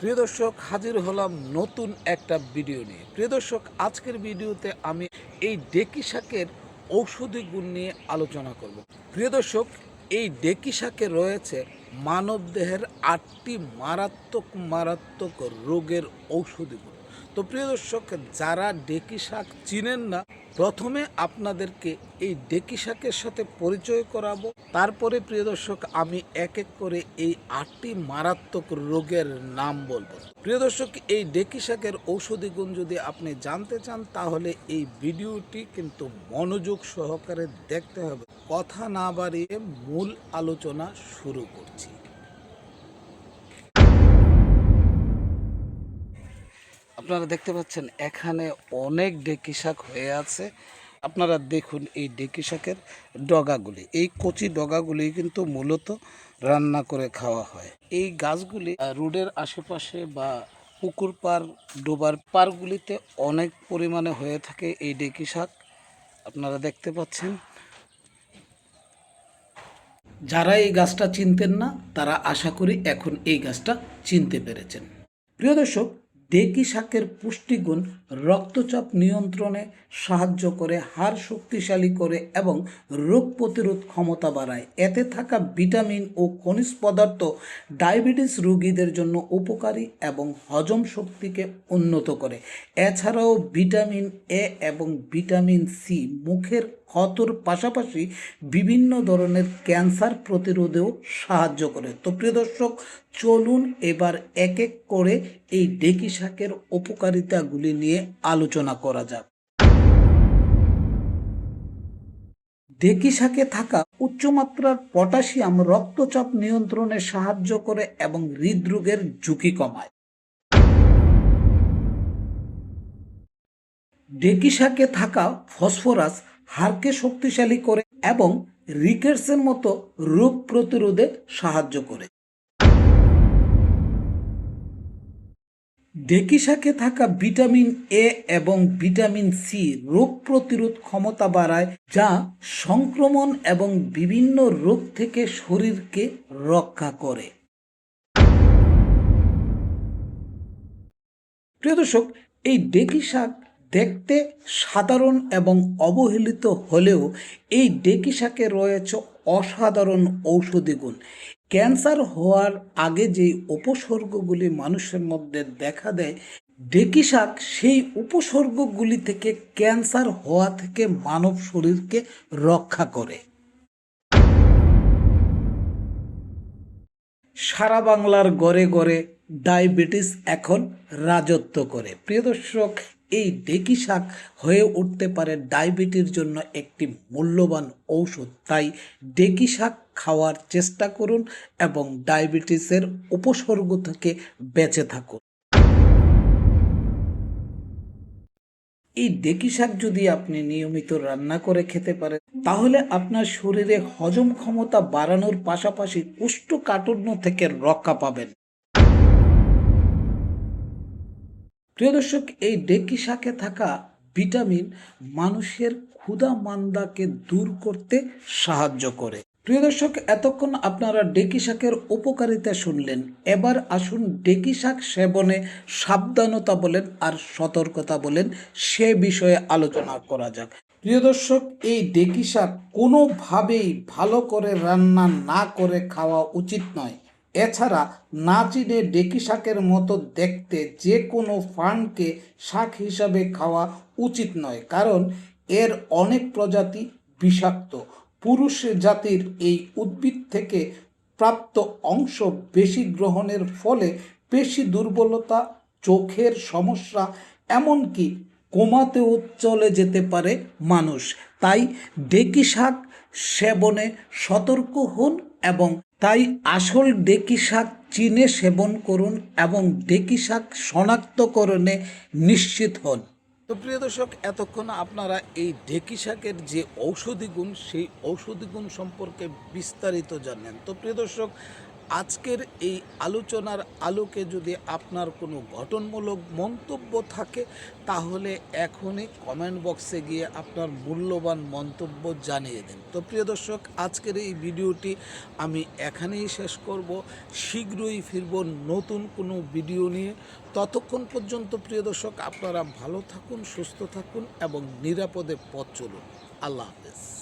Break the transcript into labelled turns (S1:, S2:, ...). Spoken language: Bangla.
S1: প্রিয় দর্শক, হাজির হলাম নতুন একটা ভিডিও নিয়ে। প্রিয় দর্শক, আজকের ভিডিওতে আমি এই ডেকি শাকের ঔষধি গুণ নিয়ে আলোচনা করব। প্রিয় দর্শক, এই ডেকি শাকে রয়েছে মানব দেহের আটটি মারাত্মক মারাত্মক রোগের ঔষধি গুণ। তো প্রিয় দর্শক, যারা ডেকি শাক চিনেন না, প্রথমে আপনাদেরকে এই ডেকি শাকের সাথে পরিচয় করাবো। তারপরে প্রিয় দর্শক, আমি এক এক করে এই আটটি মারাত্মক রোগের নাম বলব। প্রিয় দর্শক, এই ডেকি শাকের ঔষধি গুণ যদি আপনি জানতে চান, তাহলে এই ভিডিওটি কিন্তু মনোযোগ সহকারে দেখতে হবে। কথা না বাড়িয়ে মূল আলোচনা শুরু করছি। আপনারা দেখতে পাচ্ছেন, এখানে অনেক ডেকি শাক হয়ে আছে। আপনারা দেখুন এই ডেকি শাকের ডগাগুলি। এই কচি ডগাগুলি কিন্তু মূলত রান্না করে খাওয়া হয়। এই গাছগুলি রোডের আশেপাশে বা পুকুর পার ডোবার পারগুলিতে অনেক পরিমাণে হয়ে থাকে এই ডেকি শাক। আপনারা দেখতে পাচ্ছেন। যারা এই গাছটা চিনতেন না, তারা আশা করি এখন এই গাছটা চিনতে পেরেছেন। প্রিয় দর্শক ডেকি শাকের পুষ্টিগুণ রক্তচাপ নিয়ন্ত্রণে সাহায্য করে, হাড় শক্তিশালী করে এবং রোগ প্রতিরোধ ক্ষমতা বাড়ায়। এতে থাকা ভিটামিন ও খনিজ পদার্থ ডায়াবেটিস রোগীদের জন্য উপকারী এবং হজম শক্তিকে উন্নত করে। এছাড়াও ভিটামিন এ এবং ভিটামিন সি মুখের ক্ষতর পাশাপাশি বিভিন্ন ধরনের ক্যান্সার প্রতিরোধেও সাহায্য করে। তো প্রিয় দর্শক, চলুন এবার এক এক করে এই ডেকি শাকের উপকারিতাগুলি নিয়ে আলোচনা করা যাক। ডেকি শাকে থাকা উচ্চমাত্রার পটাশিয়াম রক্তচাপ নিয়ন্ত্রণে সাহায্য করে এবং হৃদরোগের ঝুঁকি কমায়। ডেকি শাকে থাকা ফসফরাস হাড়কে শক্তিশালী করে এবং রিকেটসের মতো রোগ প্রতিরোধে সাহায্য করে। ডেকি শাকে থাকা ভিটামিন এ এবং ভিটামিন সি রোগ প্রতিরোধ ক্ষমতা বাড়ায়, যা সংক্রমণ এবং বিভিন্ন রোগ থেকে শরীরকে রক্ষা করে। প্রিয় দর্শক, এই ডেকি শাক দেখতে সাধারণ এবং অবহেলিত হলেও এই ডেকি শাকে রয়েছে অসাধারণ ঔষধি গুণ। ক্যান্সার হওয়ার আগে যে উপসর্গগুলি মানুষের মধ্যে দেখা দেয়, ডেকি শাক সেই উপসর্গগুলি থেকে ক্যান্সার হওয়া থেকে মানব শরীরকে রক্ষা করে। সারা বাংলার গড়ে গড়ে ডায়াবেটিস এখন রাজত্ব করে। প্রিয় দর্শক, এই ডেকি শাক হয়ে উঠতে পারে ডায়াবেটির জন্য একটি মূল্যবান ঔষধ। তাই ডেকি শাক খাওয়ার চেষ্টা করুন এবং ডায়াবেটিসের উপসর্গ থেকে বেঁচে থাকুন। এই ডেকি শাক যদি আপনি নিয়মিত রান্না করে খেতে পারেন, তাহলে আপনার শরীরে হজম ক্ষমতা বাড়ানোর পাশাপাশি কোষ্ঠকাঠিন্য থেকে রক্ষা পাবেন। প্রিয় দর্শক, এই ডেকি শাকে থাকা ভিটামিন মানুষের ক্ষুধা মান্দাকে দূর করতে সাহায্য করে। প্রিয় দর্শক, এতক্ষণ আপনারা ডেকি শাকের উপকারিতা শুনলেন। এবার আসুন ডেকি শাক সেবনে সাবধানতা বলেন আর সতর্কতা বলেন, সে বিষয়ে আলোচনা করা যাক। প্রিয় দর্শক, এই ডেকি শাক কোনোভাবেই ভালো করে রান্না না করে খাওয়া উচিত নয়। এছাড়া না চিনে ডেকি শাকের মতো দেখতে যে কোনো ফান্ডকে শাক হিসাবে খাওয়া উচিত নয়, কারণ এর অনেক প্রজাতি বিষাক্ত। পুরুষ জাতির এই উদ্ভিদ থেকে প্রাপ্ত অংশ বেশি গ্রহণের ফলে পেশি দুর্বলতা, চোখের সমস্যা, এমনকি কোমাতেও চলে যেতে পারে মানুষ। তাই ডেকি শাক সেবনে সতর্ক হন এবং তাই আসল ডেকি শাক চিনে সেবন করুন এবং ডেকি শাক শনাক্তকরণে নিশ্চিত হন। তো প্রিয় দর্শক, এতক্ষণ আপনারা এই ঢেকি শাকের যে ঔষধি গুণ, সেই ঔষধি গুণ সম্পর্কে বিস্তারিত জানেন তো প্রিয় দর্শক আজকের এই আলোচনার আলোকে যদি আপনার কোনো গঠনমূলক মন্তব্য থাকে, তাহলে এখনই কমেন্ট বক্সে গিয়ে আপনার মূল্যবান মন্তব্য জানিয়ে দিন। তো প্রিয় দর্শক, আজকের এই ভিডিওটি আমি এখানেই শেষ করব। শীঘ্রই ফিরব নতুন কোনো ভিডিও নিয়ে। ততক্ষণ পর্যন্ত প্রিয় দর্শক, আপনারা ভালো থাকুন, সুস্থ থাকুন এবং নিরাপদে পথ চলুন। আল্লাহ হাফেজ।